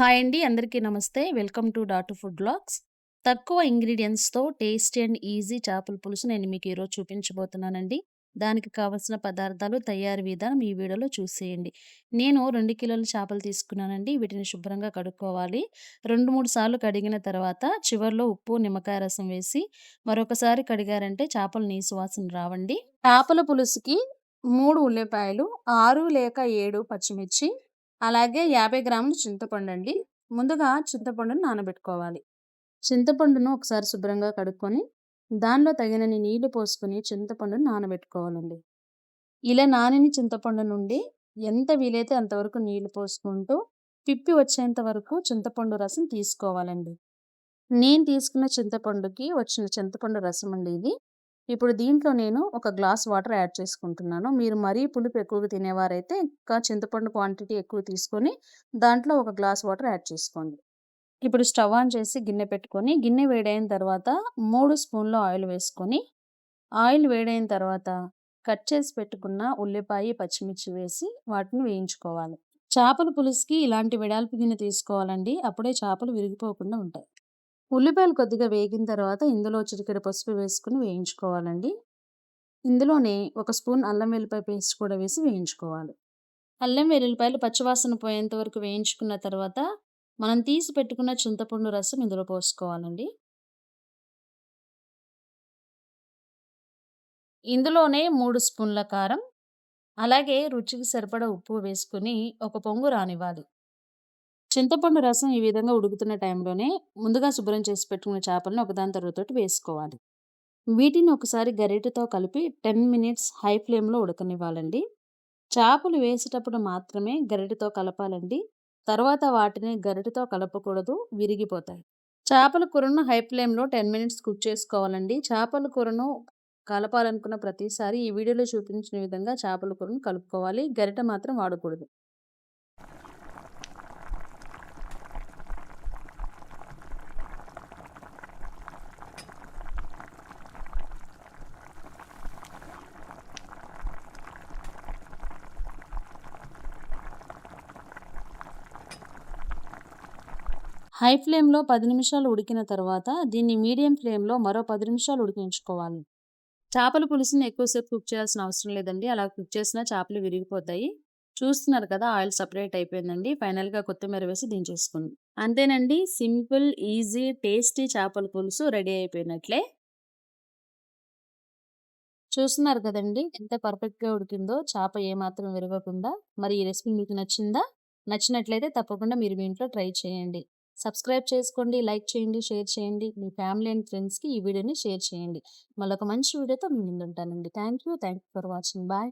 Hi అండి అందరికీ నమస్తే. Welcome to Datu food blogs. తక్కువ ఇంగ్రీడియంట్స్తో టేస్టీ అండ్ ఈజీ చేపల పులుసు నేను మీకు ఈరోజు చూపించబోతున్నానండి. దానికి కావలసిన పదార్థాలు తయారీ విధానం ఈ వీడియోలో చూసేయండి. నేను రెండు కిలోల చేపలు తీసుకున్నానండి. వీటిని శుభ్రంగా కడుక్కోవాలి. రెండు మూడు సార్లు కడిగిన తర్వాత చివరిలో ఉప్పు నిమ్మకాయ రసం వేసి మరొకసారి కడిగారంటే చేపలు నీసు వాసన రావండి. చేపల పులుసుకి మూడు ఉల్లిపాయలు ఆరు లేక ఏడు పచ్చిమిర్చి అలాగే యాభై గ్రాములు చింతపండు అండి. ముందుగా చింతపండును నానబెట్టుకోవాలి. చింతపండును ఒకసారి శుభ్రంగా కడుక్కొని దానిలో తగినన్ని నీళ్ళు పోసుకొని చింతపండును నానబెట్టుకోవాలండి. ఇలా నానిన చింతపండు నుండి ఎంత వీలైతే అంతవరకు నీళ్ళు పోసుకుంటూ పిప్పి వచ్చేంత వరకు చింతపండు రసం తీసుకోవాలండి. నేను తీసుకున్న చింతపండుకి వచ్చిన చింతపండు రసం అండి ఇది. ఇప్పుడు దీంట్లో నేను ఒక గ్లాస్ వాటర్ యాడ్ చేసుకుంటున్నాను. మీరు మరీ పులుపు ఎక్కువగా తినేవారైతే ఇంకా చింతపండు క్వాంటిటీ ఎక్కువ తీసుకొని దాంట్లో ఒక గ్లాస్ వాటర్ యాడ్ చేసుకోండి. ఇప్పుడు స్టవ్ ఆన్ చేసి గిన్నె పెట్టుకొని గిన్నె వేడైన తర్వాత మూడు స్పూన్ల ఆయిల్ వేసుకొని ఆయిల్ వేడైన తర్వాత కట్ చేసి పెట్టుకున్న ఉల్లిపాయ పచ్చిమిర్చి వేసి వాటిని వేయించుకోవాలి. చేపల పులుసుకి ఇలాంటి వెడాల్పు గిన్నె తీసుకోవాలండి. అప్పుడే చేపలు విరిగిపోకుండా ఉంటాయి. ఉల్లిపాయలు కొద్దిగా వేగిన తర్వాత ఇందులో చిటికెడు పసుపు వేసుకుని వేయించుకోవాలండి. ఇందులోనే ఒక స్పూన్ అల్లం వెల్లిపాయ పేస్ట్ కూడా వేసి వేయించుకోవాలి. అల్లం వెల్లుల్లిపాయలు పచ్చివాసన పోయేంత వరకు వేయించుకున్న తర్వాత మనం తీసి పెట్టుకున్న చింతపండు రసం ఇందులో పోసుకోవాలండి. ఇందులోనే మూడు స్పూన్ల కారం అలాగే రుచికి సరిపడ ఉప్పు వేసుకుని ఒక పొంగు రానివ్వాలి. చింతపండు రసం ఈ విధంగా ఉడుకుతున్న టైంలోనే ముందుగా శుభ్రం చేసి పెట్టుకున్న చేపలను ఒకదాని తర్వాత వేసుకోవాలి. వీటిని ఒకసారి గరిటెతో కలిపి టెన్ మినిట్స్ హై ఫ్లేమ్లో ఉడకనివ్వాలండి. చేపలు వేసేటప్పుడు మాత్రమే గరిటెతో కలపాలండి. తర్వాత వాటిని గరిటెతో కలపకూడదు విరిగిపోతాయి. చేపల కూరను హై ఫ్లేమ్లో టెన్ మినిట్స్ కుక్ చేసుకోవాలండి. చేపల కూరను కలపాలనుకున్న ప్రతిసారి ఈ వీడియోలో చూపించిన విధంగా చేపల కూరను కలుపుకోవాలి. గరిట మాత్రం వాడకూడదు. హై ఫ్లేమ్లో పది నిమిషాలు ఉడికిన తర్వాత దీన్ని మీడియం ఫ్లేమ్లో మరో పది నిమిషాలు ఉడికించుకోవాలి. చేపల పులుసుని ఎక్కువసేపు కుక్ చేయాల్సిన అవసరం లేదండి. అలా కుక్ చేసినా చేపలు విరిగిపోతాయి. చూస్తున్నారు కదా ఆయిల్ సపరేట్ అయిపోయిందండి. ఫైనల్గా కొత్తిమీర వేసి దించేసుకుంది. అంతేనండి సింపుల్ ఈజీ టేస్టీ చేపల పులుసు రెడీ అయిపోయినట్లే. చూస్తున్నారు కదండి ఎంత పర్ఫెక్ట్గా ఉడికిందో. చేప ఏమాత్రం విరగకుండా. మరి ఈ రెసిపీ మీకు నచ్చిందా? నచ్చినట్లయితే తప్పకుండా మీరు మీ ఇంట్లో ట్రై చేయండి. సబ్స్క్రైబ్ చేసుకోండి లైక్ చేయండి షేర్ చేయండి. మీ ఫ్యామిలీ అండ్ ఫ్రెండ్స్కి ఈ వీడియోని షేర్ చేయండి. మళ్ళీ ఒక మంచి వీడియోతో మీ ముందుంటానండి. Thank you thank you for watching. Bye.